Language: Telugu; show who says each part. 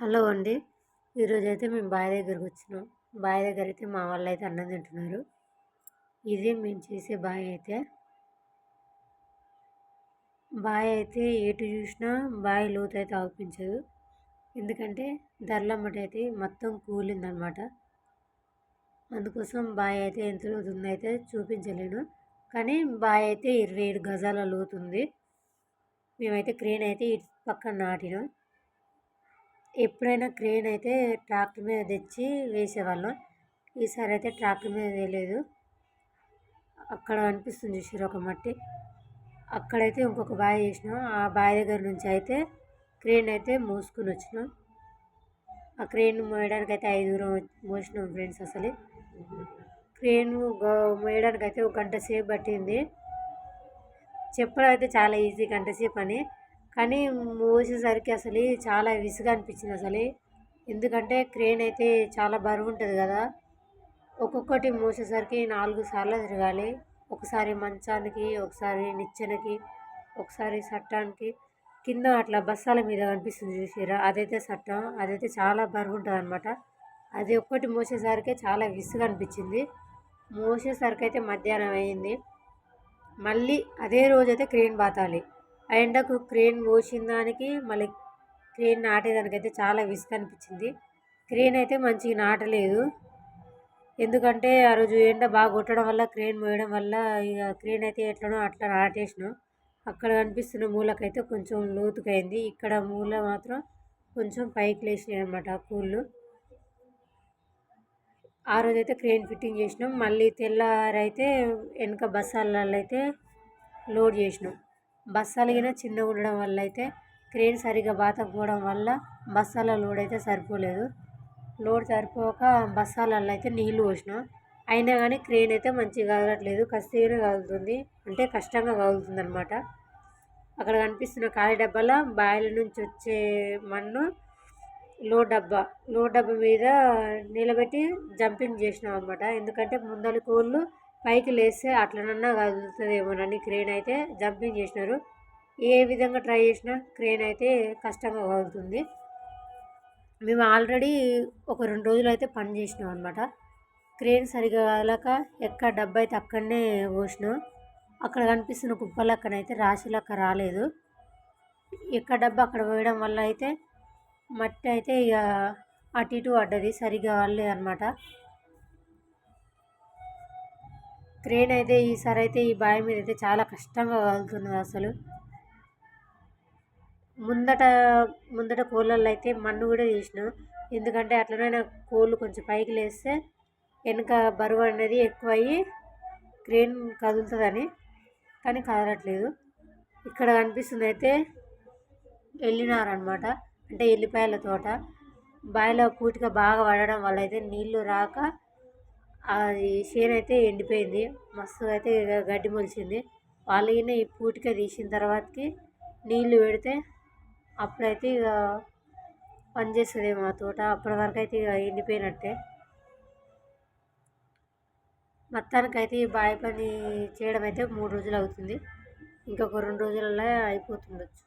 Speaker 1: హలో అండి. ఈరోజు అయితే మేము బావి దగ్గరకు వచ్చినాం. బావి దగ్గర అయితే మా వాళ్ళు అయితే అన్నం తింటున్నారు. ఇదే మేము చేసే బావి అయితే. బావి అయితే ఎటు చూసినా బావి లోతు అయితే ఆపించదు ఎందుకంటే ధరలమ్మట అయితే మొత్తం కూలిందనమాట. అందుకోసం బావి అయితే ఎంత లోతు ఉందైతే చూపించలేను. కానీ బావి అయితే ఇరవై ఏడు గజాల లోతుంది. మేమైతే క్రేన్ అయితే ఇటు పక్కన నాటినాం. ఎప్పుడైనా క్రేన్ అయితే ట్రాక్టర్ మీద తెచ్చి వేసేవాళ్ళం. ఈసారి అయితే ట్రాక్టర్ మీద వేయలేదు. అక్కడ అనిపిస్తుంది చూసారు ఒక మట్టి. అక్కడైతే ఇంకొక బావి చేసినాం ఆ బావి దగ్గర నుంచి అయితే క్రేన్ అయితే మోసుకుని వచ్చినాం. ఆ క్రేన్ మోయడానికి అయితే ఐదుగురం మోసినాం ఫ్రెండ్స్ అసలు. క్రేన్ మోయడానికి అయితే ఒక గంట సేపు పట్టింది. చెప్పడం అయితే చాలా ఈజీ గంట సేపు అని. కానీ మోసేసరికి అసలు చాలా విసుగు అనిపించింది అసలు. ఎందుకంటే క్రేన్ అయితే చాలా బరువు ఉంటుంది కదా. ఒక్కొక్కటి మోసేసరికి నాలుగు సార్లు తిరగాలి. ఒకసారి మంచానికి ఒకసారి నిచ్చెనకి ఒకసారి చట్టానికి కింద అట్లా బస్సాల మీద కనిపిస్తుంది చూసారా అదైతే చట్టం అదైతే చాలా బరువు ఉంటుంది అనమాట అది ఒక్కటి మోసేసరికి చాలా విసుగు అనిపించింది. మోసేసరికి అయితే మధ్యాహ్నం అయింది. మళ్ళీ అదే రోజైతే క్రేన్ బాతాలి. ఎండకు క్రేన్ మోసిన దానికి మళ్ళీ క్రేన్ నాటేదానికైతే చాలా విసుగు అనిపించింది. క్రేన్ అయితే మంచిగా నాటలేదు. ఎందుకంటే ఆ రోజు ఎండ బాగా కొట్టడం వల్ల క్రేన్ మోయడం వల్ల ఇక క్రేన్ అయితే ఎట్లనో అట్లా నాటేసినాం అక్కడ కనిపిస్తున్న మూలకైతే కొంచెం లోతుకైంది. ఇక్కడ మూల మాత్రం కొంచెం పైకి లేచినాయి అనమాట కూళ్ళు. ఆ రోజైతే క్రేన్ ఫిట్టింగ్ చేసినాం. మళ్ళీ తెల్లారైతే వెనక బస్సాలలో అయితే లోడ్ చేసినాం. బస్సాలు గిన చిన్నగా ఉండడం వల్ల అయితే క్రేన్ సరిగ్గా బాతకపోవడం వల్ల బస్తాల లోడ్ అయితే సరిపోలేదు. లోడ్ సరిపోక బస్తాలలో అయితే నీళ్ళు పోసినాం. అయినా కానీ క్రేన్ అయితే మంచిగా కదలట్లేదు. కస్తీగానే కదులుతుంది. అంటే కష్టంగా కదులుతుంది అనమాట అక్కడ కనిపిస్తున్న ఖాళీ డబ్బాలో బాయిల నుంచి వచ్చే మన్ను లోడ్ డబ్బా. లోడ్ డబ్బా మీద నిలబెట్టి జంపింగ్ చేసినాం అనమాట ఎందుకంటే ముందలి కోళ్ళు పైకి లేస్తే అట్లనన్నా కదులుతుందేమోనని క్రేన్ అయితే జంపింగ్ చేసినారు. ఏ విధంగా ట్రై చేసినా క్రేన్ అయితే కష్టంగా కదులుతుంది మేము ఆల్రెడీ ఒక రెండు రోజులు అయితే పని చేసినాం అనమాట క్రేన్ సరిగా కదలక ఎక్కడ డబ్బు అయితే అక్కడనే పోసినాం. అక్కడ కనిపిస్తున్న కుప్పలక్కనైతే రాశి లెక్క రాలేదు. ఎక్కడ డబ్బు అక్కడ పోయడం వల్ల అయితే మట్టి అయితే ఇక అటు ఇటు పడ్డది. సరిగా వాళ్ళేదనమాట క్రేన్ అయితే ఈసారి అయితే ఈ బావి మీద అయితే చాలా కష్టంగా వదులుతున్నది అసలు. ముందట ముందట కోళ్ళల్లో అయితే మన్ను కూడా తీసిన. ఎందుకంటే అట్లనే కోళ్ళు కొంచెం పైకి లేస్తే వెనుక బరువు అనేది ఎక్కువ అయ్యి క్రేన్ కదులుతుందని. కానీ కదలట్లేదు. ఇక్కడ కనిపిస్తుంది అయితే వెళ్ళినారనమాట అంటే ఎల్లిపాయల తోట. బావిలో పూటిగా బాగా పడడం వల్ల అయితే నీళ్ళు రాక అది చేను అయితే ఎండిపోయింది. మస్తు అయితే గడ్డి మొలిచింది. వాళ్ళు ఈ పూటిక తీసిన తర్వాతకి నీళ్ళు పెడితే అప్పుడైతే ఇక పనిచేస్తుందేమో ఆ తోట. అప్పటి వరకు అయితే ఇక ఎండిపోయినట్టే. మొత్తానికైతే ఈ బావి పని చేయడం అయితే మూడు రోజులు అవుతుంది. ఇంకొక రెండు రోజులలో అయిపోతుండొచ్చు.